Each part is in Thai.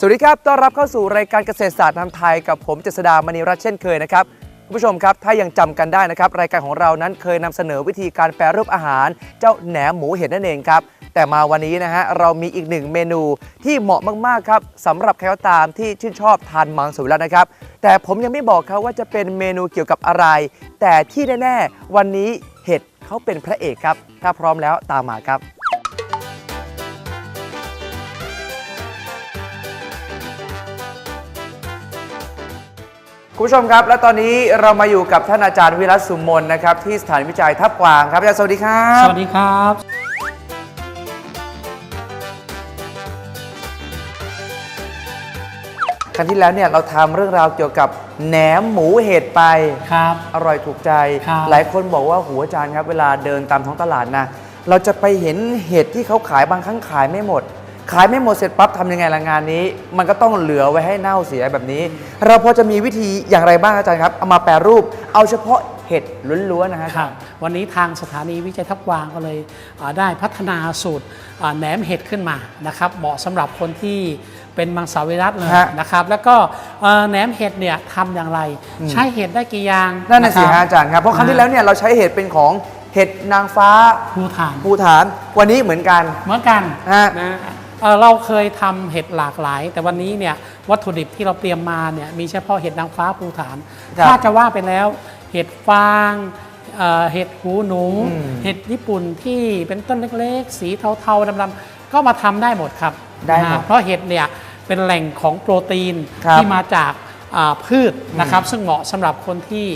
สวัสดีครับ ต้อนรับเข้าสู่รายการเกษตรศาสตร์นำไทยกับผมเจษดามณีรัตน์เช่นเคยนะครับคุณผู้ชมครับ ถ้ายังจำกันได้นะครับ รายการของเรานั้นเคยนำเสนอวิธีการแปรรูปอาหาร เจ้าแหนมหมูเห็ดนั่นเองครับ แต่มาวันนี้นะฮะเรามีอีกหนึ่งเมนูที่เหมาะมากๆครับสำหรับใครก็ตามที่ชื่นชอบทานมังสวิรัตนะครับ แต่ผมยังไม่บอกครับว่าจะเป็นเมนูเกี่ยวกับอะไร แต่ที่แน่ๆวันนี้เห็ดเขาเป็นพระเอกครับ ถ้าพร้อมแล้วตามมาครับ คุณผู้ชมครับ และตอนนี้เรามาอยู่กับท่านอาจารย์วิรัตสุมนนะครับที่สถานวิจัยทับกวางครับอาจารย์สวัสดีครับ สวัสดีครับ ครั้งที่แล้วเนี่ยเราทำเรื่องราวเกี่ยวกับแหนมหมูเห็ดไป ครับ อร่อยถูกใจ ครับ หลายคนบอกว่าหัวอาจารย์ครับ เวลาเดินตามท้องตลาดนะ เราจะไปเห็นเห็ดที่เขาขายบางครั้งขายไม่หมด ขายไม่หมดเสร็จปั๊บทำยังไงละงานนี้ มันก็ต้องเหลือไว้ให้เน่าเสียแบบนี้ เราพอจะมีวิธีอย่างไรบ้างอาจารย์ครับ เอามาแปรรูป เอาเฉพาะเห็ดล้วนๆนะฮะ ครับวันนี้ทางสถานีวิจัยทับกวางก็เลยอ่าได้พัฒนาสูตรอ่าแหนมเห็ดขึ้นมานะครับเหมาะสำหรับคนที่เป็นมังสวิรัตเลยฮะนะครับ แล้วก็เอ่อแหนมเห็ดเนี่ยทำอย่างไร ใช้เห็ดได้กี่อย่างนั่นน่ะสิคฮะรับอาจารย์ครับ เพราะครั้งที่แล้วเนี่ยเราใช้เห็ดเป็นของเห็ดนางฟ้าภูฐาน ภูฐาน วันนี้เหมือนกัน เหมือนกันฮะ นะ เอ่อเราเคยทำเห็ดหลากหลาย แต่วันนี้เนี่ยวัตถุดิบที่เราเตรียมมาเนี่ยมีเฉพาะเห็ดนางฟ้าภูฐานครับถ้าจะว่าไปแล้ว เห็ดฟางเอ่อเห็ดหูหนูอืมเห็ดญี่ปุ่นที่เป็นต้นเล็กๆ สีเทาๆดำๆก็มาทำได้หมดครับได้หมดนะเพราะเห็ดเนี่ยเป็นแหล่งของโปรตีนครับที่มาจากอ่าพืชนะครับ ซึ่งเหมาะสำหรับคนที่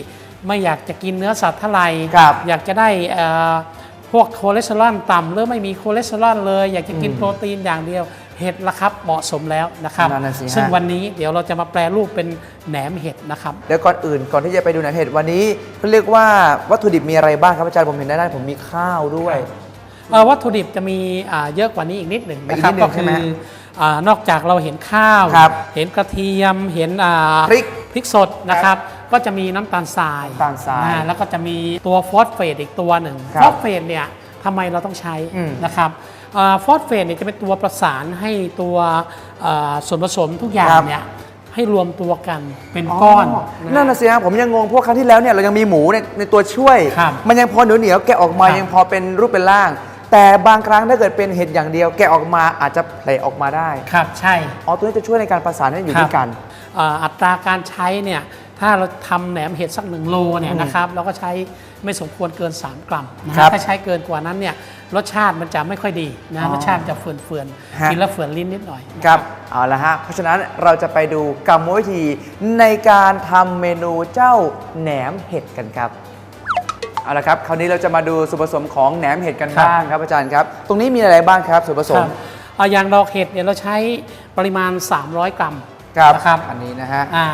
ไม่อยากจะกินเนื้อสัตว์เท่าไหร่ครับอยากจะได้เอ่อ พวกคอเลสเตอรอลต่ำหรือไม่มีคอเลสเตอรอลเลย อยากจะกินโปรตีนอย่างเดียว เห็ดละครับเหมาะสมแล้วนะครับ นั่นน่ะสิฮะ ซึ่งวันนี้เดี๋ยวเราจะมาแปลรูปเป็นแหนมเห็ดนะครับ เดี๋ยวก่อนอื่นก่อนที่จะไปดูแหนมเห็ดวันนี้เขาเรียกว่าวัตถุดิบมีอะไรบ้างครับอาจารย์ผมเห็นด้านหน้าผมมีข้าวด้วย เอ่อวัตถุดิบจะมีอ่าเยอะกว่านี้อีกนิดหนึ่งนะครับอีกนิดหนึ่ก็งใช่คืไหมออ่านอกจากเราเห็นข้าว ครับเห็นกระเทียมเห็นอ่าพริกพริกสดนะครับ ก็จะมีน้ำตาลทรายน้ำตาลทรายอ่แล้วก็จะมีตัวฟอสเฟตอีกตัวหนึ่งครับฟอสเฟตเนี่ยทำไมเราต้องใช้อืมนะครับอ่าฟอสเฟตเนี่ยจะเป็นตัวประสานให้ตัวอ่าส่วนผสมทุกอย่างครับ เนี่ยให้รวมตัวกันเป็นก้อนนะ นั่นน่ะสิครับผมยังงงพวกครั้งที่แล้วเนี่ยเรายังมีหมูในในตัวช่วย ครับมันยังพอเหนียวเหนียวๆแกะออกมาครับ ยังพอเป็นรูปเป็นร่าง แต่บางครั้งถ้าเกิดเป็นเห็ดอย่างเดียว แกะออกมาอาจจะแผลออกมาได้ครับใช่ อ๋อตัวนี้จะช่วยในการประสานให้อยู่ด้วยกัน เอ่ออัตราการใช้เนี่ย ถ้าเราทำแหนมเห็ดสักหนึ่งโลเนี่ยนะครับเราก็ใช้ไม่สมควรเกิน 3 กรัมนะคครัรับบถ้าใช้เกินกว่านั้นเนี่ยรสชาติมันจะไม่ค่อยดีอ๋นะอรสชาติมันจะเฟื่อนฮะๆกินแล้วเฟื่อนลิ้นนิดหน่อยครับเอาละฮะเพราะฉะนั้นเราจะไปดูกรรมวิธีในการทำเมนูเจ้าแหนมเห็ดกันครับเอาละครับคราวนี้เราจะมาดูส่วนผสมของแหนมเห็ดกันครับบ้างครับอาจารย์ครับ ตรงนี้มีอะไรบ้างครับส่วนผสคมรับเอาอย่างดอกเห็ดเนี่ยเราใช้ปริมาณ 300 กรัมครับนะครับอันนี้นะฮะอ่า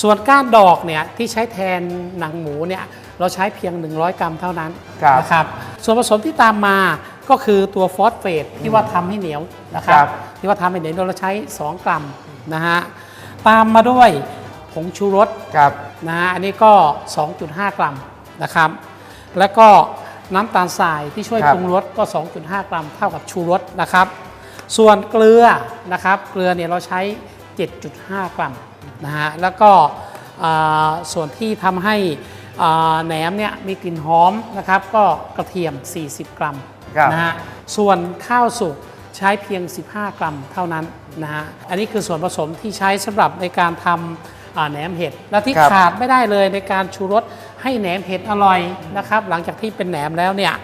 ส่วนก้านดอกเนี่ยที่ใช้แทนหนังหมูเนี่ยเราใช้เพียง 100 กรัมเท่านั้นครับนะครับส่วนผสมที่ตามมาก็คือตัวฟอสเฟตที่ว่าทำให้เหนียวนะครัครับบที่ว่าทำให้เหนียวเราใช้ 2 กรัมนะฮะตามมาด้วยผงชูรสครับนะฮะอันนี้ก็ 2.5 กรัมนะครับ แล้วก็น้ำตาลทรายที่ช่วยครับปรุงรสก็ 2.5 กรัมเท่ากับชูรสนะครับ ส่วนเกลือนะครับ เกลือเนี่ยเราใช้ 7.5 กรัม นะฮะแล้วก็อ่าส่วนที่ทำให้อ่าแหนมเนี่ยมีกลิ่นหอมนะครับ ก็กระเทียม 40 กรัมครับนะฮะส่วนข้าวสุกใช้เพียง 15 กรัมเท่านั้นนะฮะอันนี้คือส่วนผสมที่ใช้สำหรับในการทำอ่าแหนมเห็ดและที่ครับขาดไม่ได้เลยในการชูรสให้แหนมเห็ดอร่อยนะครับ หลังจากที่เป็นแหนมแล้วเนี่ย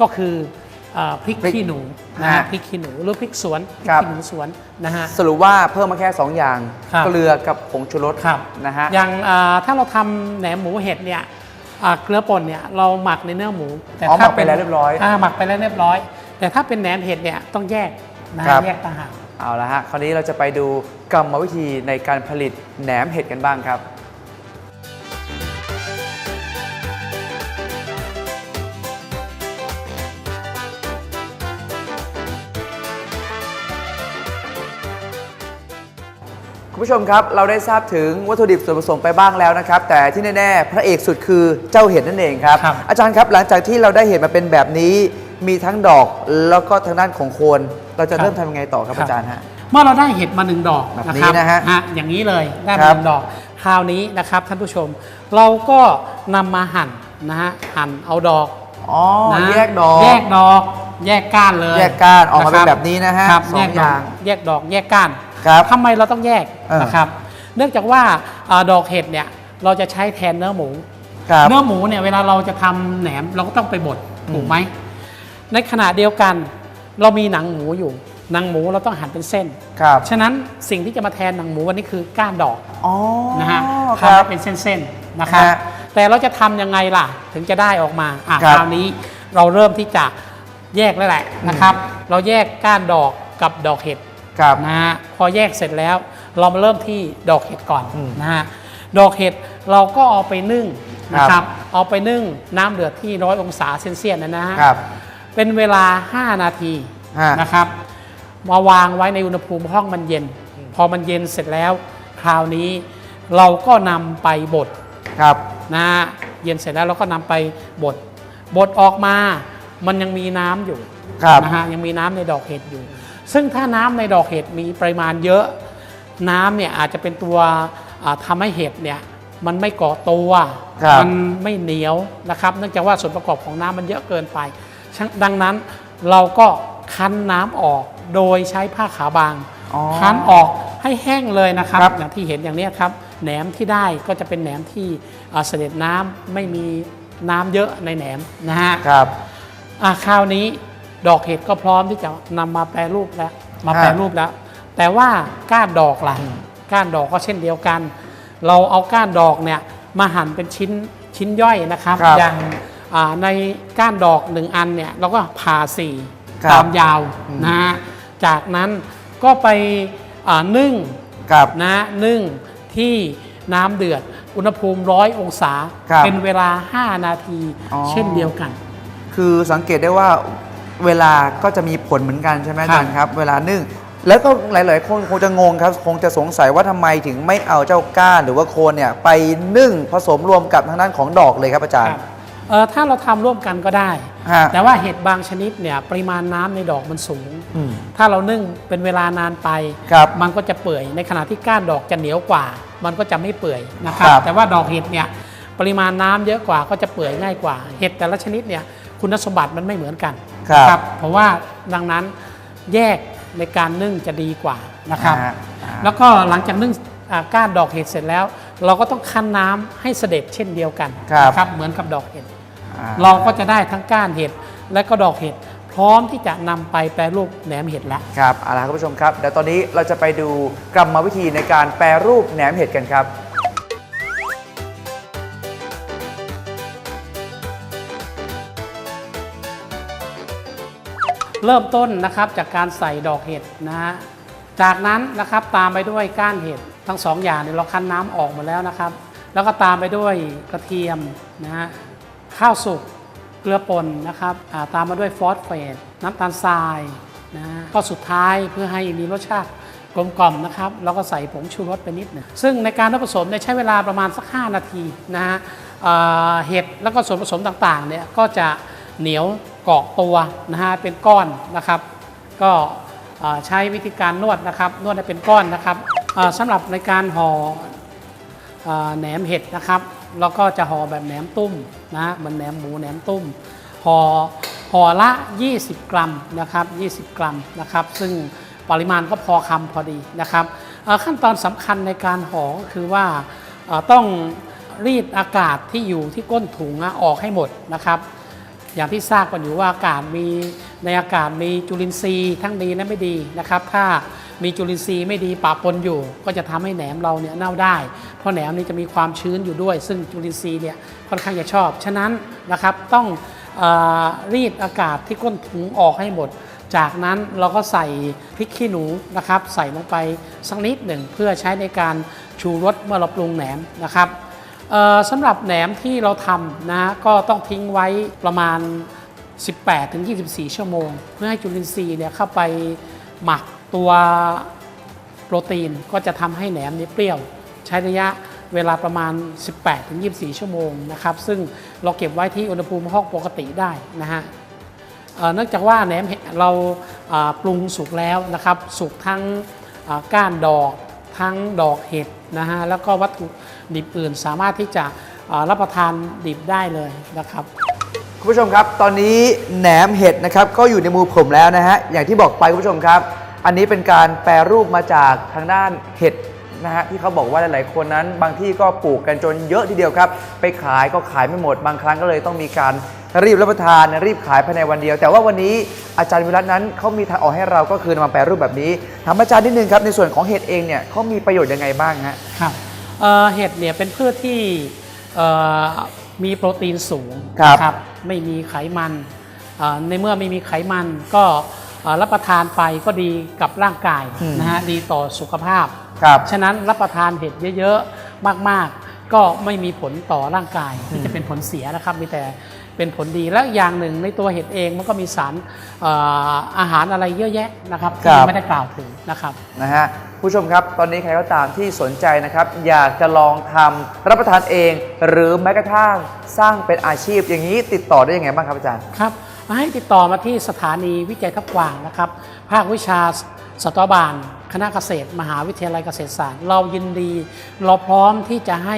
ก็คืออ่า พริกพริกขี้หนูนะฮะฮะพริกขี้หนูหรือพริกสวนพริกครับ ขี้หนูสวนนะฮะ สรุปว่าเพิ่มมาแค่ 2 อย่าง ครับ เกลือกับผงชูรสครับนะฮะ อย่างอ่าถ้าเราทำแหนมหมูเห็ดเนี่ยอ่าเกลือป่นเนี่ยเราหมักในเนื้อหมูอ๋อหมักไปแล้วเรียบร้อยาหมักไปแล้วเรียบร้อย แต่ถ้าเป็นแหนมเห็ดเนี่ยต้องแยกนะครัฮะบแยกต่างหาก เอาละฮะ คราวนี้เราจะไปดูกรรมวิธีในการผลิตแหนมเห็ดกันบ้างครับ คุณผู้ชมครับ เราได้ทราบถึงวัตถุดิบส่วนผสมไปบ้างแล้วนะครับ แต่ที่แน่ๆ พระเอกสุดคือเจ้าเห็ดนั่นเองครับ ครับ อาจารย์ครับหลังจากที่เราได้เห็ดมาเป็นแบบนี้ มีทั้งดอกแล้วก็ทางด้านของโคน เราจะเริ่มทำยังไงต่อครับอาจารย์ฮะ เมื่อเราได้เห็ดมาหนึ่งดอกแบบนะนี้ครับนะฮะฮะอย่างนี้เลยได้ครัมาบหนึ่งดอก คราวนี้นะครับท่านผู้ชม เราก็นำมาหั่นนะฮะหั่นเอาดอกอ๋อนะแยกดอก แยกดอก แยกก้านเลยแยกก้านออกมาเป็นครัแบบนี้นะฮะครับสองแยกดออกย่างแยกดอกแยกก้าน ครับทำไมเราต้องแยกเออนะครับ เนื่องจากว่าอ่าดอกเห็ดเนี่ยเราจะใช้แทนเนื้อหมูครับเนื้อหมูเนี่ยเวลาเราจะทำแหนมเราก็ต้องไปบดถูกไหม ในขณะเดียวกัน เรามีหนังหมูอยู่ หนังหมูเราต้องหั่นเป็นเส้นครับฉะนั้นสิ่งที่จะมาแทนหนังหมูวันนี้คือก้านดอกอ๋อนะฮะคทำรับให้เป็นเส้นๆนะครับฮะแต่เราจะทำยังไงล่ะ ถึงจะได้ออกมาอะครับคราวนี้เราเริ่มที่จะแยกแล้วแหละนะครับ เราแยกก้านดอกกับดอกเห็ด ครับนะฮะพอแยกเสร็จแล้ว เรามาเริ่มที่ดอกเห็ดก่อนอืมนะฮะดอกเห็ดเราก็เอาไปนึ่งนะคครัรับ บเอาไปนึ่งน้ำเดือดที่ร้อยองศาเซนเซียสนะนะฮะครับ เป็นเวลา 5 นาทีฮะ นะครับมาวางไว้ในอุณหภูมิห้องมันเย็น พอมันเย็นเสร็จแล้ว คราวนี้เราก็นำไปบด ครับ นะฮะเย็นเสร็จแล้วเราก็นำไปบดบดออกมา มันยังมีน้ำอยู่ครับนะฮะยังมีน้ำในดอกเห็ดอยู่ ซึ่งถ้าน้ำในดอกเห็ดมีปริมาณเยอะ น้ำเนี่ยอาจจะเป็นตัวอ่าทำให้เห็ดเนี่ยมันไม่เกาะตัวครับมันไม่เหนียวนะครับ เนื่องจากว่าส่วนประกอบของน้ำมันเยอะเกินไปฉะดังนั้นเราก็คั้นน้ำออกโดยใช้ผ้าขาวบางอ๋อคั้นออกให้แห้งเลยนะครับครับอย่างที่เห็นอย่างเนี้ยครับแหนมที่ได้ก็จะเป็นแหนมที่อ่าเสด็จน้ำไม่มีน้ำเยอะในแหนมนะฮะครับอะคราวนี้ ดอกเห็ดก็พร้อมที่จะนำมาแปรรูปแล้ว มาครับแปรรูปแล้ว แต่ว่าก้านดอกล่ะก้านดอกก็เช่นเดียวกัน เราเอาก้านดอกเนี่ยมาหั่นเป็นชิ้นชิ้นย่อยนะครับครับอย่างอ่าในก้านดอกหนึ่งอันเนี่ยเราก็ผ่าสี่ครับตามยาวอืมนะฮะจากนั้นก็ไปอ่านึ่งครับนะนึ่งที่น้ำเดือด อุณหภูมิร้อยองศาครับเป็นเวลา 5 นาทีอ๋อเช่นเดียวกัน คือสังเกตได้ว่า เวลาก็จะมีผลเหมือนกันใช่ไหมครับอาจารย์ครับ เวลานึ่ง แล้วก็หลาย ๆ คนคงจะงงครับ คงจะสงสัยว่าทำไมถึงไม่เอาเจ้าก้านหรือว่าโคนเนี่ยไปนึ่งผสมรวมกับทางด้านของดอกเลยครับอาจารคย์รับเอ่อถ้าเราทำร่วมกันก็ได้ฮะแต่ว่าเห็ดบางชนิดเนี่ยปริมาณน้ำในดอกมันสูงอืมถ้าเรานึ่งเป็นเวลานานไปครับมันก็จะเปื่อย ในขณะที่ก้านดอกจะเหนียวกว่า มันก็จะไม่เปื่อยนะครับครับแต่ว่าดอกเห็ดเนี่ยปริมาณน้ำเยอะกว่าก็จะเปื่อยง่ายกว่า เห็ดแต่ละชนิดเนี่ยคุณสมบัติมันไม่เหมือนกัน ครับ เพราะว่าดังนั้นแยกในการนึ่งจะดีกว่านะครับ อ่าอ่า แล้วก็หลังจากนึ่งอ่าก้านดอกเห็ดเสร็จแล้ว เราก็ต้องคั้นน้ำให้เสด็จเช่นเดียวกันครับ นะครับ เหมือนกับดอกเห็ด อ่า เราก็จะได้ทั้งก้านเห็ดและก็ดอกเห็ด พร้อมที่จะนำไปแปรรูปแหนมเห็ดแล้ว ครับเอาล่ะครับคุณผู้ชมครับ เดี๋ยวตอนนี้เราจะไปดูกรรมวิธีในการแปรรูปแหนมเห็ดกันครับ เริ่มต้นนะครับจากการใส่ดอกเห็ดนะฮะจากนั้นนะครับตามไปด้วยก้านเห็ดทั้งสองอย่างเนี่ยเราคั้นน้ำออกหมดแล้วนะครับ แล้วก็ตามไปด้วยกระเทียมนะฮะข้าวสุกเกลือป่นนะครับาตามมาด้วยฟอสเฟตน้ำตาลทรายนะก็สุดท้ายเพื่อให้มีรสชาติกลมกล่อมนะครับเราก็ใส่ผงชูรสไปนิดหนึ่งซึ่งในการผสมเนี่ยใช้เวลาประมาณสัก 5 นาทีนะฮะเห็ดแล้วก็ส่วนผสมต่างๆเนี่ยก็จะเหนียว เกาะตัวนะฮะเป็นก้อนนะครับ ก็ใช้วิธีการนวดนะครับ นวดให้เป็นก้อนนะครับสำหรับในการห่อเอ่อแหนมเห็ดนะครับเราก็จะห่อแบบแหนมตุ้มนะเหมันแหนมหมูแหนมตุ้มห่อห่อละ 20 กรัมนะครับ 20 กรัมนะครับ ซึ่งปริมาณก็พอคำพอดีนะครับขั้นตอนสำคัญในการห่อก็คือว่าต้องรีดอากาศที่อยู่ที่ก้นถุงออกให้หมดนะครับ อย่างที่ทราบกันอยู่ว่าอากาศมีในอากาศมีจุลินทรีย์ทั้งดีและไม่ดีนะครับ ถ้ามีจุลินทรีย์ไม่ดีปะปนอยู่ ก็จะทำให้แหนมเราเนี่ยเน่าได้ เพราะแหนมนี่จะมีความชื้นอยู่ด้วย ซึ่งจุลินทรีย์เนี่ยค่อนข้างจะชอบ ฉะนั้นนะครับต้องอรีดอากาศที่ก้นถุงออกให้หมด จากนั้นเราก็ใส่พริกขี้หนูนะครับ ใส่ลงไปสักนิดหนึ่งเพื่อใช้ในการชูรสเมื่อเราปรุงแหนมนะครับ สำหรับแหนมที่เราทำนะก็ต้องทิ้งไว้ประมาณ 18-24 ชั่วโมง เพื่อให้จุลินทรีย์เนี่ยเข้าไปหมักตัวโปรตีนก็จะทำให้แหนมนี้เปรี้ยว ใช้ระยะเวลาประมาณ 18-24 ชั่วโมงนะครับ ซึ่งเราเก็บไว้ที่อุณหภูมิห้องปกติได้นะฮะเนื่องจากว่าแหนมเห็ดเราปรุงสุกแล้วนะครับ สุกทั้งก้านดอก ทั้งดอกเห็ดนะฮะแล้วก็วัตถุ ดิบอื่น สามารถที่จะอ่ารับประทานดิบได้เลยนะครับคุณผู้ชมครับ ตอนนี้แหนมเห็ดนะครับก็อยู่ในมือผมแล้วนะฮะอย่างที่บอกไปคุณผู้ชมครับ อันนี้เป็นการแปรรูปมาจากทางด้านเห็ดนะฮะที่เขาบอกว่าหลาย ๆ คนนั้น บางที่ก็ปลูกกันจนเยอะทีเดียวครับ ไปขายก็ขายไม่หมดบางครั้งก็เลยต้องมีการรีบรับประทานรีบขายภายในวันเดียว แต่ว่าวันนี้อาจารย์วิรัตนั้นเขามีทางออกให้เราก็คือนำมาแปรรูปแบบนี้ถามอาจารย์นิดนึงครับในส่วนของเห็ดเองเนี่ยเขามีประโยชน์ยังไงบ้างฮะครับ เอ่อเห็ดเนี่ยเป็นพืชที่เอ่อมีโปรตีนสูงครับนะไม่มีไขมันเอ่อในเมื่อไม่มีไขมันก็เอ่อรับประทานไปก็ดีกับร่างกายอืมนะฮะดีต่อสุขภาพครับฉะนั้นรับประทานเห็ดเยอะๆ มากๆ ก็ไม่มีผลต่อร่างกายที่จะเป็นผลเสียนะครับ มีแต่เป็นผลดีและอย่างหนึ่งในตัวเห็ดเองมันก็มีสารเอ่ออาหารอะไรเยอะแยะนะครับครัที่บไม่ได้กล่าวถึงนะครับนะฮะผู้ชมครับ ตอนนี้ใครก็ตามที่สนใจนะครับ อยากจะลองทำรับประทานเอง หรือแม้กระทั่งสร้างเป็นอาชีพอย่างนี้ติดต่อได้ยังไงบ้างครับอาจารย์ครับให้ติดต่อมาที่สถานีวิจัยทับกวางนะครับ ภาควิชาสัตวบาล คณะเกษตร มหาวิทยาลัยเกษตรศาสตร์ เรายินดี เราพร้อมที่จะให้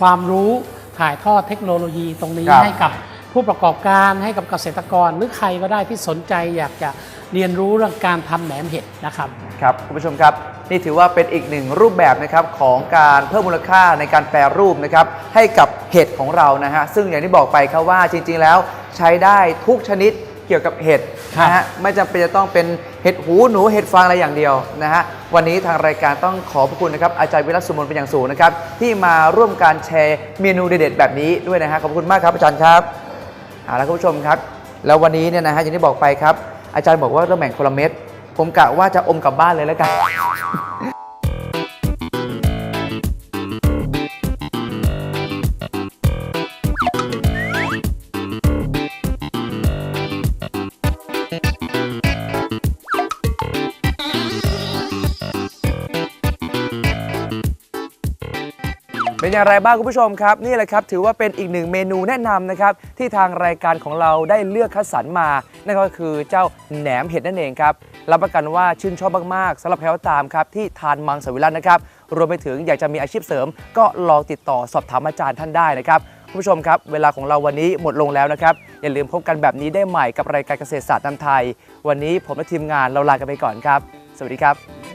ความรู้ถ่ายทอดเทคโนโลยีตรงนี้ครับ ให้กับผู้ประกอบการให้กับเกษตรกร หรือใครก็ได้ที่สนใจอยากจะเรียนรู้เรื่องการทำแหนมเห็ดนะครับ ครับคุณผู้ชมครับ นี่ถือว่าเป็นอีกหนึ่งรูปแบบนะครับของการเพิ่มมูลค่าในการแปรรูปนะครับให้กับเห็ดของเรานะฮะซึ่งอย่างที่บอกไปครับว่าจริงๆแล้วใช้ได้ทุกชนิด เกี่ยวกับเห็ดครับนะฮะไม่จำเป็นจะต้องเป็นเห็ดหูหนูเห็ดฟางอะไรอย่างเดียวนะฮะวันนี้ทางรายการต้องขอบพระคุณนะครับอาจารย์วิรัตสุมนเป็นอย่างสูงนะครับที่มาร่วมการแชร์เมนูเด็ดๆแบบนี้ด้วยนะฮะขอบคุณมากครับอาจารย์ครับเอาละคุณผู้ชมครับ แล้ววันนี้เนี่ยนะฮะอย่างที่บอกไปครับอาจารย์บอกว่าเริ่มแบ่งคนละเม็ดผมกะว่าจะอมกลับบ้านเลยแล้วกัน เป็นอย่างไรบ้างคุณผู้ชมครับ นี่แหละครับ ถือว่าเป็นอีกหนึ่งเมนูแนะนำนะครับ ที่ทางรายการของเราได้เลือกคัดสรรมา นั่นก็คือเจ้าแหนมเห็ดนั่นเองครับรับประกันว่าชื่นชอบมากๆสำหรับใครก็ตามครับที่ทานมังสวิรัตนะครับ รวมไปถึงอยากจะมีอาชีพเสริม ก็ลองติดต่อสอบถามอาจารย์ท่านได้นะครับคุณผู้ชมครับ เวลาของเราวันนี้หมดลงแล้วนะครับ อย่าลืมพบกันแบบนี้ได้ใหม่กับรายการเกษตรศาสตร์นำไทย วันนี้ผมและทีมงานเราลากันไปก่อนครับ สวัสดีครับ